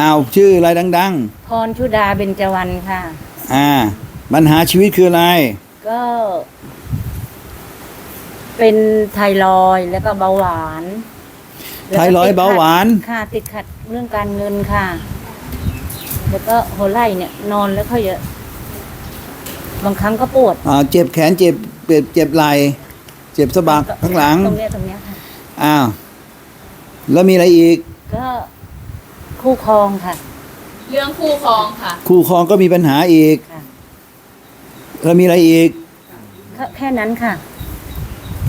อ้าวชื่ออะไรดัง พรชุดาเบญจวรรณค่ะ ๆ อ่า ปัญหาชีวิตคืออะไร ก็ เป็นไทรอยด์แล้วก็เบาหวานไทรอยด์เบาหวาน ค่ะ ติดขัดเรื่องการเงินค่ะ แล้วก็หัวไหล่เนี่ย นอนแล้วเขาเยอะ บางครั้งก็ปวดอ่าเจ็บแขนเจ็บเจ็บเจ็บไหล่เจ็บสะบักข้างหลัง ตรงเนี้ยตรงเนี้ยค่ะ อ้าว แล้วมีอะไรอีก ก็ คู่ครองค่ะ เรื่องคู่ครองค่ะ คู่ครองก็มีปัญหาอีก ค่ะ แล้วมีอะไรอีกก็แค่นั้นค่ะ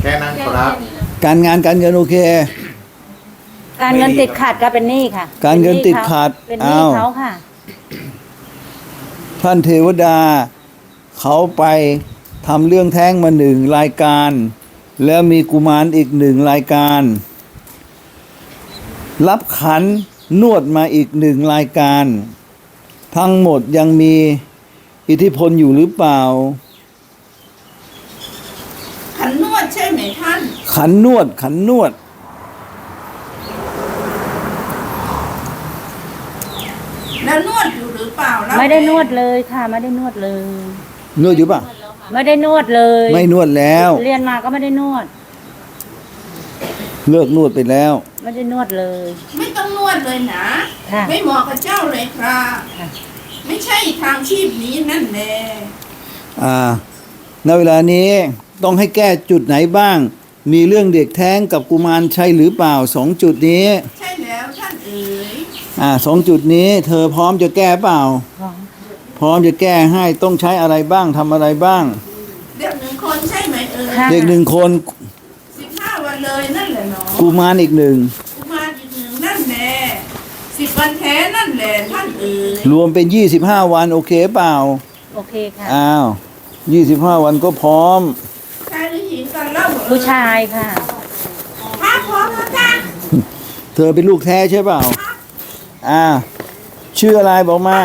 แค่นั้นครับ การงานการเงินโอเค การเงินติดขัดก็เป็นหนี้ค่ะการเงินติดขัดเป็นหนี้อ้าว เขาค่ะ ท่านเทวดา เขาไปทำเรื่องแท้งมาหนึ่งรายการ แล้วมีกุมารอีกหนึ่งรายการ รับขัน นวดมาอีกหนึ่งรายการ ทั้งหมดยังมีอิทธิพลอยู่หรือเปล่า ขันนวดใช่ไหมท่าน ขันนวดขันนวด แล้วนวดอยู่หรือเปล่าแล้วไม่ได้นวดเลยค่ะ ไม่ได้นวดเลย นวดอยู่ปะไม่ได้นวดเลย ไม่นวดแล้ว เรียนมาก็ไม่ได้นวด เลิกนวดไปแล้ว ไม่ได้นวดเลย ไม่ต้องน วดเลยนะ ค่ะ ไม่เหมาะกับเจ้าเลยครับค่ะ ไม่ใช่ทางชีพนี้นั่นแน่อ่าณเวลานี้ต้องให้แก้จุดไหนบ้าง มีเรื่องเด็กแท้งกับกุมารใช่หรือเปล่าสองจุดนี้ใช่แล้วท่านเอ๋ย อ่าสองจุดนี้ เธอพร้อมจะแก้เปล่าของพร้อมจะแก้ให้ต้องใช้อะไรบ้างทำอะไรบ้าง เด็กหนึ่งคนใช่ไหมเอ๋ยค่ะ เด็กหนึ่งคนสิบห้าวันเลยนั่นแหละเนาะกุมารอีกหนึ่ง กุมารอีกหนึ่งนั่นแน่สิบวัน แท้นั่นแหละท่านเอ๋ยรวมเป็น 25 วันโอเคเปล่า โอเคค่ะ อ้าว 25 วันก็พร้อมชายหรือหญิงกันเล่าเอ๋ยผู้ชายค่ะ ถ้าพร้อมแล้วจ้าเธอเป็นลูกแท้ใช่เปล่า อ่า ชื่ออะไรบอกมา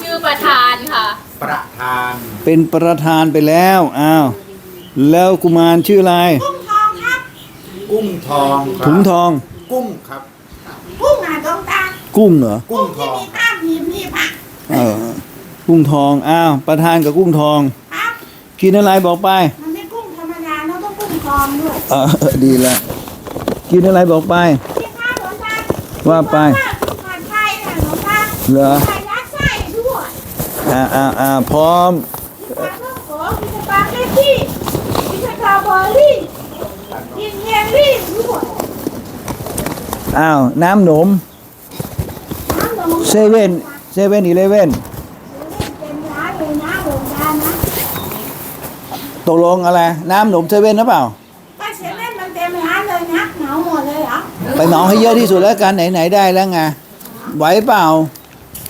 ชื่อประธานค่ะ ประธานเป็นประธานไปแล้ว อ้าว แล้วกุมารชื่ออะไร กุ้งทองครับ กุ้งทองครับ ถุงทอง กุ้งครับ กุ้งหาดวงตา กุ้งเหรอ กุ้งทที่องมีกล้ามหีบหีบอะเออ กุ้งทอง อ้าว ประธานกับกุ้งทอง ครับ กินอะไรบอกไป มันไม่กุ้งธรรมดาเราต้องกุ้งทองด้วยเออ ดีแล้วกินอะไรบอกไป พี่ข้าวหลวงตาว่าไปผัดไทยน่ะหลวงตาเหรอ ใส่ยัดไส้ด้วยอ่าอ่าอ่าพร้อม มีปลาท่องโกมีสปาเกตตี้มีสตรอเบอรี่กินเยลลี่ด้วยอ้าว น้ำหนมน้ำนม เซเว่นเซเว่นอีเลเว่นเต็มร้านเลยนะหลวงตานะตกลงอะไร น้ำหนมเซเว่นหรือเปล่าป้าเซเว่นมันเต็มร้านเลยนะเหมาหมดเลยเหรอไปเหมาให้เยอะที่สุดแล้วกันไหนๆได้แล้วไงไหวเปล่า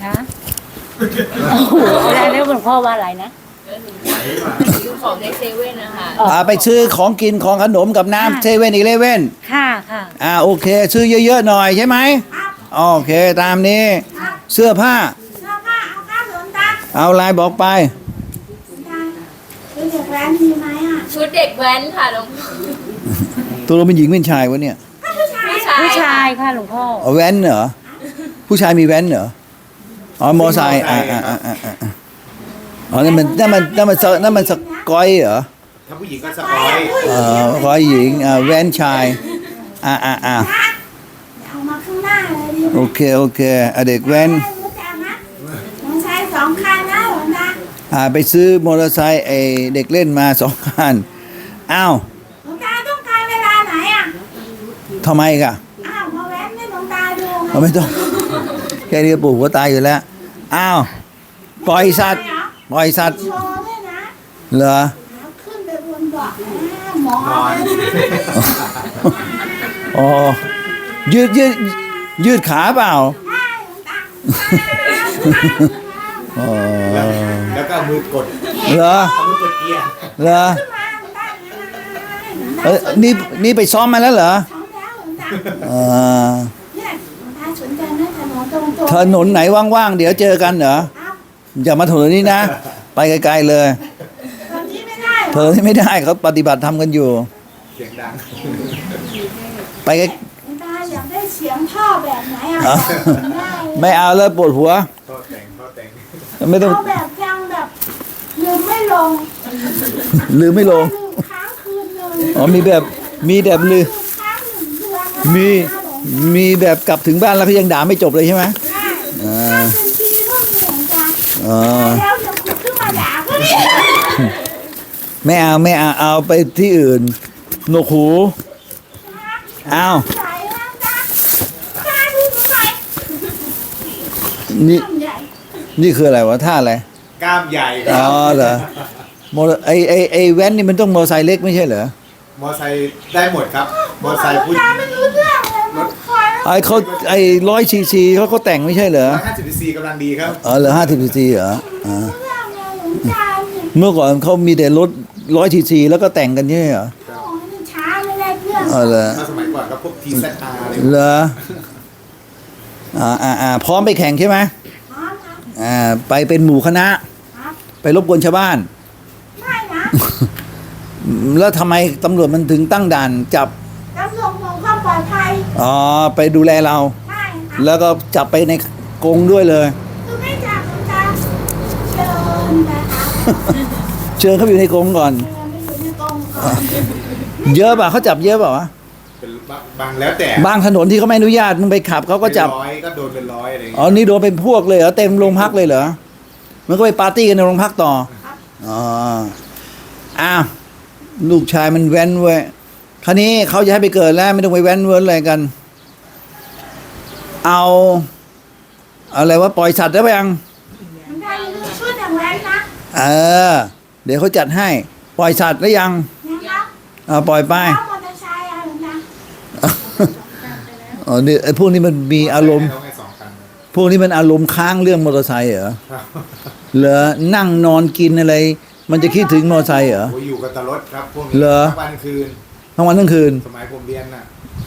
คะโอ้โหอะไรเรียกหลวงพ่อว่าอะไรนะดูของในเซเว่นนะคะอ่าไปซื้อของกินของขนมกับน้ำเซเว่นอีเลเว่นค่ะค่ะอ่าโอเค ซื้อเยอะๆหน่อยใช่ไหมครับโอเคตามนี้ครับ เสื้อผ้า เสื้อผ้าเอาข้าวหลวงตาเอาลายบอกไป หลวงตาเป็นเด็กแว้นมีไหมอะชุดเด็กแว้นค่ะหลวงพ่อตัวเราเป็นหญิงเป็นชายวะเนี่ยถ้าผู้ชายผู้ชายผู้ชายค่ะหลวงพ่อ เอาแว้นเหรอ ผู้ชายมีแว้นเหรอ อ๋อ มอไซค์อ่าอ่าอ่าอ่าอ่าอ๋อ นั่นมัน นั่นมัน นั่นมันสนั่นมันสกอยเหรอ ถ้าผู้หญิงก็สกอย เออสกอยหญิงอ่าแว้นชาย อ่าอ่าอ่าเอ โอเค โอเคอะเด็กแว้นรู้จักนะมอเตอร์ไซค์สองคันนะหลวงตาอ่าไปซื้อมอเตอร์ไซค์ไอเด็กเล่นมาสองคันอ้าวหลวงตาต้องการเวลาไหนอะ ทำไมกะอ้าวมาแว้นให้หลวงตาดูไงเราไม่ต้อง แค่นี้ก็ปลูกก็ตายอยู่แล้ว อ้าว ปล่อยสัตว์ ปล่อยสัตว์ โชว์ด้วยนะเหรอแล้วขึ้นไปบนเบาะนะหมอนอนอ๋อยืดยืด ยืดขาเปล่าได้หลวงตาอ๋อแล้วก็มือกดเหรอเอามือกดเกียร์เหรอขึ้นมาหลวงตาเอ้ยนี่นี่ไปซ้อมมาแล้วเหรอท้องแล้วหลวงตาอ่าเนี่ยหลวงตาสนใจนะถนนตรงๆถนนไหนว่างๆเดี๋ยวเจอกันเหรอครับอย่ามาถนนนี้นะ ไปไกลๆเลยตอนนี้ไม่ได้หรเธอกอที่ไม่ได้เขาปฏิบัติทำกันอยู่ เสียงดัง ไปไกล หลวงตา อยากได้เสียงท่ออบแบบไหนอะแบบง่ายเลยไม่เอาแล้วปวดหัวพ่อแต่งพ่อแต่งไม่ต้องเอาแบบยังแบบลืมไม่ลงลืมไม่ลงลืมค้างคืนหนึ่งอ๋อมีแบบมีแบบลืมค้างหนึ่งเดือนแล้วมีนะหลวงตามีแบบกลับถึงบ้านแล้วก็ยังด่าไม่จบเลยใช่ไหมใช่อ่าถ้าเป็นปีก็มีหลวงตาอ๋อแล้วเดี๋ยวคุณขึ้นมาด่าก็ได้ไม่เอาไม่เอาเอาไปที่อื่นหนวกหูเอา ใส่แล้วนะตาดูหน่อย นี่ทำใหญ่นี่คืออะไรวะท่าอะไรกล้ามใหญ่คอ๋รัอบเหรอมอเตอร์ไอไอไอแว้นนี่มันต้องมอเตอร์ไซค์เล็กไม่ใช่เหรอมอไซค์ได้หมดครับ มอไซค์ผู้หตาญิงไม่รู้เรื่องเลยมันคอยแล้วไอเขาไอร้อยซีซีเขาเขาแต่งไม่ใช่เหรอร้อยห้าสิบซีกำลังดีครับอ๋อเหรอห้าสิบซีซีเหรออ่าเรื่องเลยหลวงตาเนี่ยเมื่อก่อนเขามีแต่รถร้อยซีซีแล้วก็แต่งกันใช่ไหมเหรอโอ้ยมันช้าไม่ได้เรื่องอ๋อเหรอถ้าสมัยก่อนก็พวกทีเซอาร์อะไรเหรอ อ่าอ่าอ่าพร้อมไปแข่งใช่ไหมครับครับอ่าไปเป็นหมู่คณะ ครับไปรบกวนชาวบ้าน ไม่นะแล้วทำไมตำรวจมันถึงตั้งด่านจับตำรวจของความปลอดภัยอ๋อ ไปดูแลเราใช่ครับแล้วก็จับไปในกรงด้วยเลย คือไม่จับหลวงตาเชิญไปครับเชิญเขาไปอยู่ในกรงก่อน เชิญไปอยู่ในกรงก่อนเยอะป่ะเขาจับเยอะป่ะวะ เป็นบางแล้วแต่บางถนนที่เขาไม่อนุญาตมึงไปขับเขาก็จับเป็นร้อยก็โดนเป็นร้อยอะไรอย่างอ๋อเงี้ยนี่โดนเป็นพวกเลยเหรอเต็มโรงพักเลยเหรอมันก็ไปปาร์ตี้กันในโรงพักต่ออ๋ออ้าวลูกชายมันแว้นเว้ยคราวนี้เขาจะให้ไปเกิดแล้วไม่ต้องไปแว้นเวิร์นอะไรกัน เอาอะไรว่าปล่อยสัตว์ได้ไหมยัง มันได้ช่วยอย่างแรงนะเออ เดี๋ยวเขาจัดให้ ปล่อยสัตว์แล้วยังนะครับอ่าปล่อยไปแล้วมอเตอร์ไซค์อะหลวงตา อ๋อนี่ไอ้พวกนี้มันมีอารมณ์แล้วไงสองคันพวกนี้มันอารมณ์ค้างเรื่องมอเตอร์ไซค์เหรอครับเหรอนั่งนอนกินอะไร มันจะคิดถึงมอเตอร์ไซค์เหรอ โอ้ยอยู่กับตลดครับพวกนี้เหรอ ทั้งวันคืน ทั้งวันทั้งคืน สมัยผมเรียนน่ะ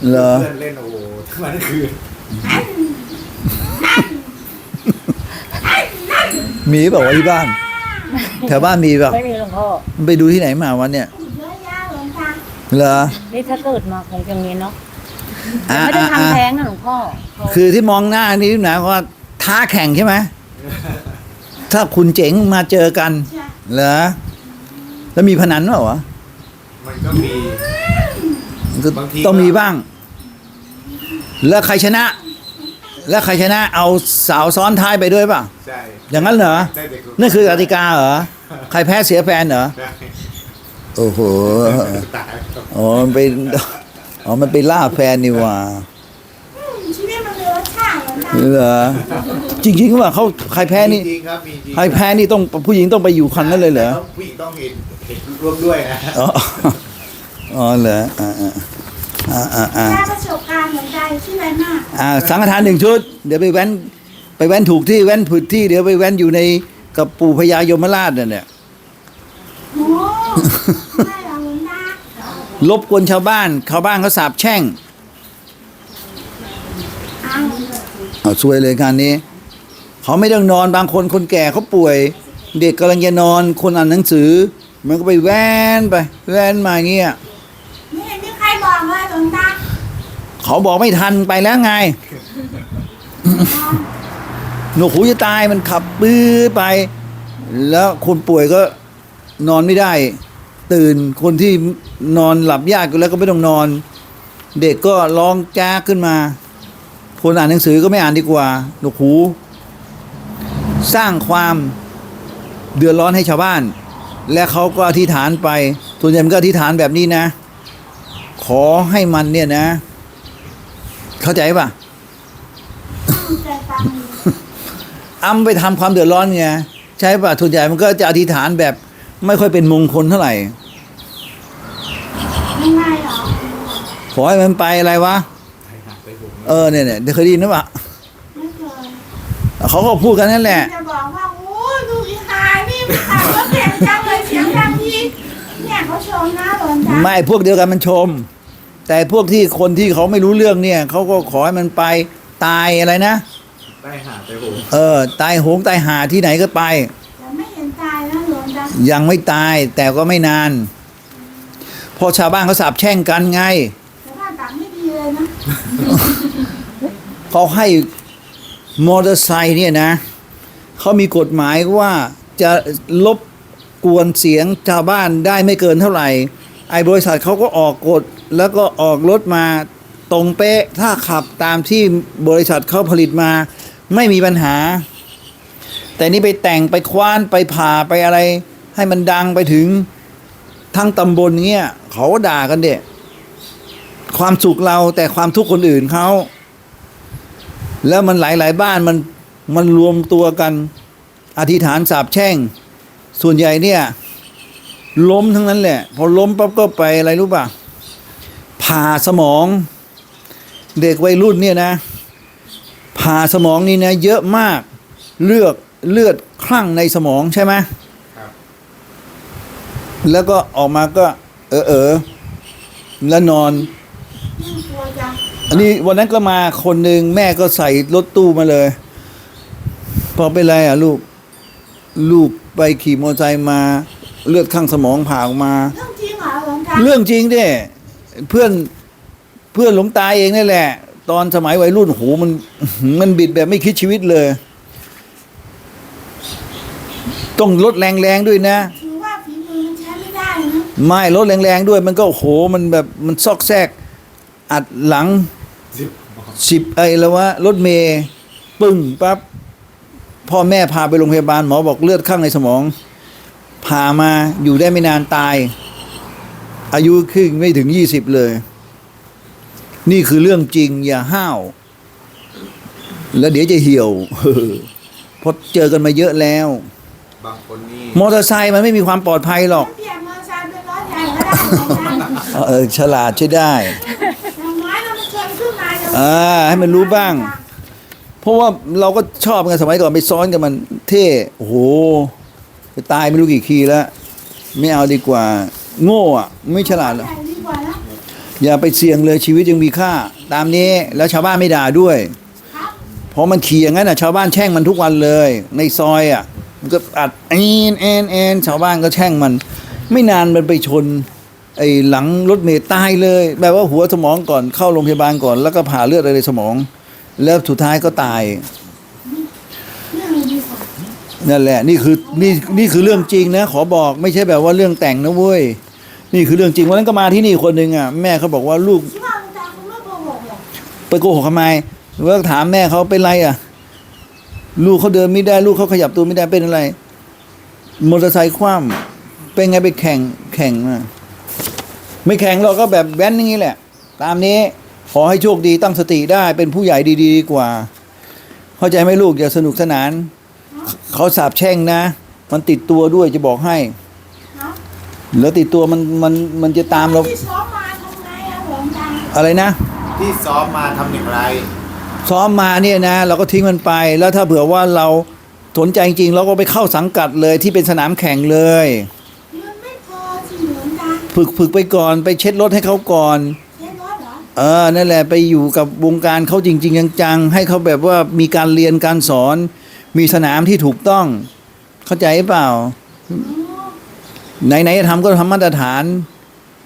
เหรอ เพื่อนเล่นโอ้โหทั้งวันทั้งคืนมีเปล่าวะที่บ้านแถวบ้านมีเปล่าไม่มีหลวงพ่อ ไปดูที่ไหนมาวันเนี่ย เยอะแยะหลวงตาเหรอ นี่ถ้าเกิดมาคงจะมีเนาะ อ่าไม่ได้อ่าอ่าทำแท้งนะหลวงพ่อเขาคือที่มองหน้านี่หมายความว่าท้าแข่งใช่ไหมถ้าคุณเจ๋งมาเจอกันใช่เหรอแล้วมีพนันเปล่าวะมันก็มี ก็บางทีต้องมีก็บ้าง แล้วใครชนะ แล้วใครชนะ เอาสาวซ้อนท้ายไปด้วยเปล่ะ ใช่อย่างนั้นเหรอ ได้เด็กนั่นคือกติกาเหรอ ใครแพ้เสียแฟนเหรอ ได้โอ้โห ตายครับอ๋อมันเป็น อ๋อมันไปล่าแฟนนี่หว่าอืมชีวิตมันมีรสชาติหลวงตาเหรอจริงๆว่าเขาใครแพ้นี่มีจริงครับมีจริงใครแพ้นี่ต้องผู้หญิงต้องไปอยู่คันนั้นเลยเหรอแต่ต้องผู้หญิงต้องเห็นเห็นร่วมด้วยนะอ๋ออ๋อเหรออ่าอ่าอ่าอ่าอ่าได้ประสบการณ์เหมือนใจชื่ออะไรมากอ่าสังฆทานหนึ่งชุด เดี๋ยวไปแว้น ไปแว้นถูกที่แว้นผิดที่เดี๋ยวไปแว้นอยู่ในกับปู่พญายมราชเนี่ยเนี่ยโอ้าลบกวนชาวบ้านชาวบ้านเขาสาบแช่งเอาเอาช่วยเลยการนี้ เขาไม่ต้องนอนบางคนคนแก่เขาป่วย เด็กกำลังจะนอนคนอ่านหนังสือ มันก็ไปแว้นไป แว้นมาอย่างเงี้ยไม่เห็นมีใครบอกเลยหลวงตาเขาบอกไม่ทันไปแล้วไงหนวกหูจะตายมันขับปื้อไป แล้วคนป่วยก็นอนไม่ได้ ตื่นคนที่นอนหลับยากอยู่แล้วก็ไม่ต้องนอน เด็กก็ร้องจ้ากขึ้นมา คนอ่านหนังสือก็ไม่อ่านดีกว่าหนวกหู สร้างความเดือดร้อนให้ชาวบ้าน และเขาก็อธิษฐานไปส่วนใหญ่มันก็อธิษฐานแบบนี้นะ ขอให้มันเนี่ยนะ เข้าใจป่ะตั้งใจฟังอยู่อ้ำไปทำความเดือดร้อนไงใช่ป่ะทุนใหญ่มันก็จะอธิษฐานแบบ ไม่ค่อยเป็นมงคลเท่าไหร่ ไม่ง่ายหรอขอให้มันไปอะไรวะ เออเนี่ยเนี่ยเดี๋ยวเคยได้ยินหรือเปล่าไม่เคยเขาก็พูดกันนั่นแหละ จะบอกว่าโอ้ยดูอีหานี่มันขับรถเก่งจังเลยเสียงดังทีเนี่ยเขาชมนะหลวงตาไม่พวกเดียวกันมันชม แต่พวกที่คนที่เขาไม่รู้เรื่องเนี่ยเขาก็ขอให้มันไปตายอะไรนะได้หาไปผม เออ ตายโหงตายหาที่ไหนก็ไป ยังไม่ตายแต่ก็ไม่นานเพอชาวบ้านเขาสาบแช่งกันไงแต่ว่าตังไม่ดีเลยนะเขาให้มอเตอร์ไซค์เนี่ยนะเขามีกฎหมายว่าจะลบกวนเสียงชาวบ้านได้ไม่เกินเท่าไหร่ ไอ้บริษัทเขาก็ออกกฎแล้วก็ออกรถมาตรงเป๊ะถ้าขับตามที่บริษัทเขาผลิตมา ไม่มีปัญหา แต่นี่ไปแต่งไปคว้านไปผ่าไปอะไร ให้มันดังไปถึงทั้งตำบลเงี้ยเขาด่ากันเด็ความสุขเราแต่ความทุกข์คนอื่นเขา แล้วมันหลาย ๆ บ้านมันมันรวมตัวกันอธิษฐานสาบแช่ง ส่วนใหญ่เนี่ย ล้มทั้งนั้นแหละ พอล้มปั๊บก็ไปอะไรรู้ป่ะผ่าสมอง เด็กวัยรุ่นเนี่ยนะผ่าสมองนี่นะ เยอะมากเลือดเลือดคลั่งในสมองใช่ไหม แล้วก็ออกมาก็ เออเออแล้วนอนยิ่งกลัวจังอันนี้วันนั้นก็มาคนหนึ่งแม่ก็ใส่รถตู้มาเลยพอเป็นไรอะลูก ลูกไปขี่มอเตอร์ไซค์มา เลือดข้างสมองผ่าออกมา เรื่องจริงเหรอหลวงตาเรื่องจริงเด้เพื่อนเพื่อนหลวงตาเองนี่แหละ ตอนสมัยวัยรุ่นโหมัน มันบิดแบบไม่คิดชีวิตเลย ต้องลดแรงๆด้วยนะ ถือว่าฝีมือมันใช้ไม่ ได้นะไม่ลดแรงๆด้วย มันก็โอ้โหมันแบบมันซอกแซก อัดหลังสิบสิบไอ้แล้ววะรถเมย์ปึ้งปั๊บพ่อแม่พาไปโรงพยาบาลหมอบอกเลือดข้างในสมองพามาอยู่ได้ไม่นานตาย อายุครึ่งไม่ถึงยี่สิบเลย นี่คือเรื่องจริงอย่าห้าว แล้วเดี๋ยวจะเหี่ยวเพราะเจอกันมาเยอะแล้ว บางคนนี่มอเตอร์ไซค์มันไม่มีความปลอดภัยหรอกเปลี่ยนม เออฉลาดใช่ได้อย่างน้อยเรามันเกินขึ้นมาจะอ่าให้มันรู้บ้าง เพราะว่าเราก็ชอบกันสมัยก่อนไปซ้อนกันมันเท่โอ้โหไปตายไม่รู้กี่คีแล้ว ไม่เอาดีกว่า โง่อะไม่ฉลาดหรอกใหญ่ดีกว่านะอย่าไปเสี่ยงเลยชีวิตยังมีค่า ตามนี้แล้วชาวบ้านไม่ด่าด้วยครับเพราะมันขี่อย่างนั้นอะ ชาวบ้านแช่งมันทุกวันเลย ในซอยอะ มันก็อัดแอนแอนแอนชาวบ้านก็แช่งมัน ไม่นานมันไปชน ไอ้หลังรถเมล์ตายเลยแบบว่าหัวสมองก่อนเข้าโรงพยาบาลก่อน แล้วก็ผ่าเลือดอะไรในสมอง แล้วสุดท้ายก็ตายนั่นแหละนี่คือนี่นี่คือเรื่องจริงนะ ขอบอกไม่ใช่แบบว่าเรื่องแต่งนะเว้ยนี่คือเรื่องจริงวันนั้นก็มาที่นี่คนหนึ่งอะแม่เขาบอกว่าลูกไปโกหกทำไมว่าถามแม่เขาเป็นไรอะ ลูกเขาเดินไม่ได้ลูกเขาขยับตัวไม่ได้เป็นอะไรมอเตอร์ไซค์คว่ำเป็นไงไปแข่งแข่งมา ไม่แข่งเราก็แบบแว้นอย่างนี้แหละ ตามนี้ขอให้โชคดีตั้งสติได้เป็นผู้ใหญ่ดีๆดีกว่า เข้าใจไหมลูกอย่าสนุกสนาน เขาสาบแช่งนะ มันติดตัวด้วยจะบอกให้ครับแล้วติดตัวมันมันมันจะตามเราที่ซ้อมมาทำไงอะหลวงตาอะไรนะ ที่ซ้อมมาทำอย่างไร ซ้อมมาเนี่ยนะ เราก็ทิ้งมันไป แล้วถ้าเผื่อว่าเราสนใจจริงๆเราก็ไปเข้าสังกัดเลยที่เป็นสนามแข่งเลย มันไม่พอสิหลวงตา ฝึกฝึกไปก่อนไปเช็ดรถให้เขาก่อนใช้รถเหรอเออนั่นแหละไปอยู่กับวงการเขาจริง ๆ จังๆให้เขาแบบว่ามีการเรียนการสอน มีสนามที่ถูกต้อง เข้าใจเปล่า อ๋อไหนๆจะทำก็ทำมาตรฐาน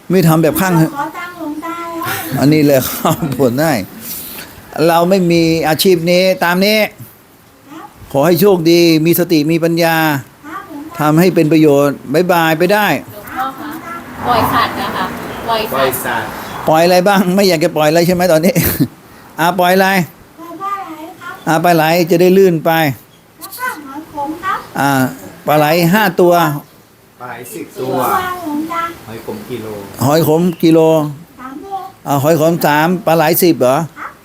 ไม่ทำแบบข้าง ขอตังค์หลวงตาแล้วอันนี้เลยเข้าผลได้ เราไม่มีอาชีพนี้ตามนี้ ครับขอให้โชคดี มีสติมีปัญญาครับหลวงตา ทำให้เป็นประโยชน์บายบายไปได้หลวงพ่อคะ ปล่อยสัตว์นะคะปล่อยบสัตริว์ษัทปล่อยอะไรบ้าง ไม่อยากจะปล่อยอะไรใช่ไหมตอนนี้อาปล่อยอะไรไปว่าอะไรครับอาปลาไหลจะได้ลื่นไป แล้วก็หมอนผมครับอ่าปลาไหลห้าตัว ปลายสิบตัตัววหลวงตาหอยขมกิโล หอยขมกิโลสามโลอ่าหอยขมสามปลาไหลสิบเหรอ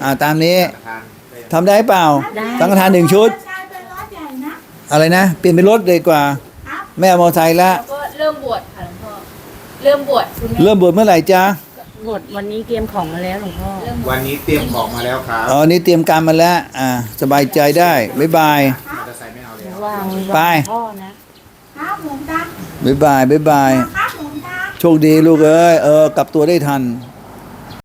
อ่าตามนี้ทานได้ทำได้เปล่าได้สังฆทานหนึ่งชุดมอเตอร์ไซค์เป็นรถใหญ่นะอะไรนะ เปลี่ยนเป็นรถเลยกว่า ครับแม่เอามอไซค์ละแล้วก็เริ่มบวชค่ะหลวงพ่อ เริ่มบวชคุณแม่เริ่มบวชเมื่อไหร่จ๊ะหมดวันนี้เตรียมของมาแล้วหลวงพ่อ เริ่มบววัชนนี้เตรียมของมาแล้วครับอ๋อนี่เตรียมการมาแล้ว อ่า สบายใจได้บ๊ายบาย มอเตอร์ไซค์ไม่เอาแล้ว วางไปวางพ่อนะ ครับหลวงตาบ๊ายบายบ๊ายบาย ครับหลวงตา โชคดีลูกเอ้ยเออกลับตัวได้ทันค